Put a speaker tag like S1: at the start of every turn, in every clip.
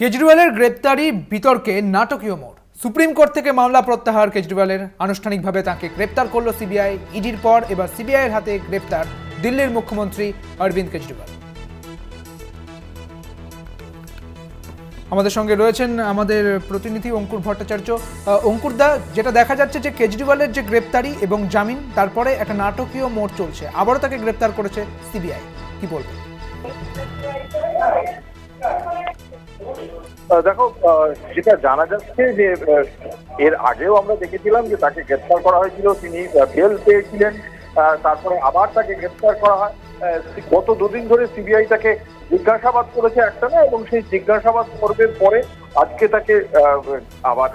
S1: কেজরিওয়ালের গ্রেপ্তারি বিতর্কে নাটকীয় মোড়। সুপ্রিম কোর্ট থেকে মামলা প্রত্যাহার। কেজরিওয়ালের আনুষ্ঠানিকভাবে তাকে গ্রেপ্তার করল সিবিআই। ইডির পর এবার সিবিআইয়ের হাতে গ্রেপ্তার দিল্লির মুখ্যমন্ত্রী অরবিন্দ কেজরিওয়াল। আমাদের সঙ্গে রয়েছেন আমাদের প্রতিনিধি অঙ্কুর ভট্টাচার্য। অঙ্কুর দা, যেটা দেখা যাচ্ছে যে কেজরিওয়ালের যে গ্রেপ্তারি এবং জামিন, তারপরে একটা নাটকীয় মোড় চলছে। আবারও তাকে গ্রেপ্তার করেছে সিবিআই। কি বলবেন?
S2: দেখো যেটা জানা যাচ্ছে যে এর আগেও আমরা দেখেছিলাম যে তাকে গ্রেপ্তার করা হয়েছিল। তিনি বেল পেয়েছিলেন তারপরে আবার তাকে গ্রেপ্তার করা হয়। গত দুদিন ধরে সিবিআই তাকে জিজ্ঞাসাবাদ করেছে একটা না, এবং সেই জিজ্ঞাসাবাদ পর্বের পরে আজকে তাকে আবার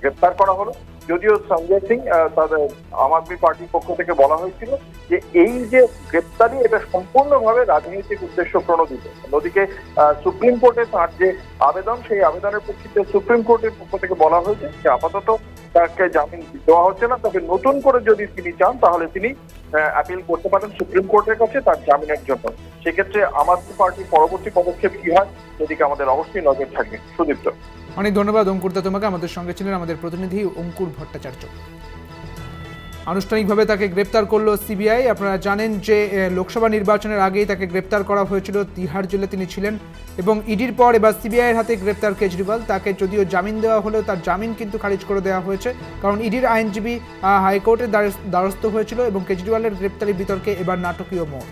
S2: গ্রেপ্তার করা হলো। যদিও সঞ্জয় সিং তাদের আম আদমি পার্টির পক্ষ থেকে বলা হয়েছিল যে এই যে গ্রেপ্তারি, এটা সম্পূর্ণভাবে রাজনৈতিক উদ্দেশ্য প্রণোদিত। নদীকে সুপ্রিম কোর্টে তার যে আবেদন, সেই আবেদনের প্রেক্ষিতে সুপ্রিম কোর্টের পক্ষ থেকে বলা হয়েছে যে আপাতত তাকে জামিন দেওয়া হচ্ছে না। তবে নতুন করে যদি তিনি চান, তাহলে তিনি অ্যাপিল করতে পারেন সুপ্রিম কোর্টের কাছে তার জামিনের জন্য। সেক্ষেত্রে আম আদমি পার্টির পরবর্তী পদক্ষেপ কি হয়? সেদিকে আমাদের অবশ্যই নজর থাকবে। সুদীপ্ত।
S1: অনেক ধন্যবাদ অঙ্কুরদা তোমাকে। আমাদের সঙ্গে ছিলেন আমাদের প্রতিনিধি অঙ্কুর ভট্টাচার্য। আনুষ্ঠানিকভাবে তাকে গ্রেপ্তার করল সিবিআই। আপনারা জানেন যে লোকসভা নির্বাচনের আগেই তাকে গ্রেপ্তার করা হয়েছিল তিহার জেলে তিনি ছিলেন এবং ইডির পর এবার সিবিআইয়ের হাতে গ্রেপ্তার কেজরিওয়াল। তাকে যদিও জামিন দেওয়া হলেও তার জামিন কিন্তু খারিজ করে দেওয়া হয়েছে। কারণ ইডির আইনজীবী হাইকোর্টের দ্বারস্থ হয়েছিল এবং কেজরিওয়ালের গ্রেপ্তারি বিতর্কে এবার নাটকীয় মোড়।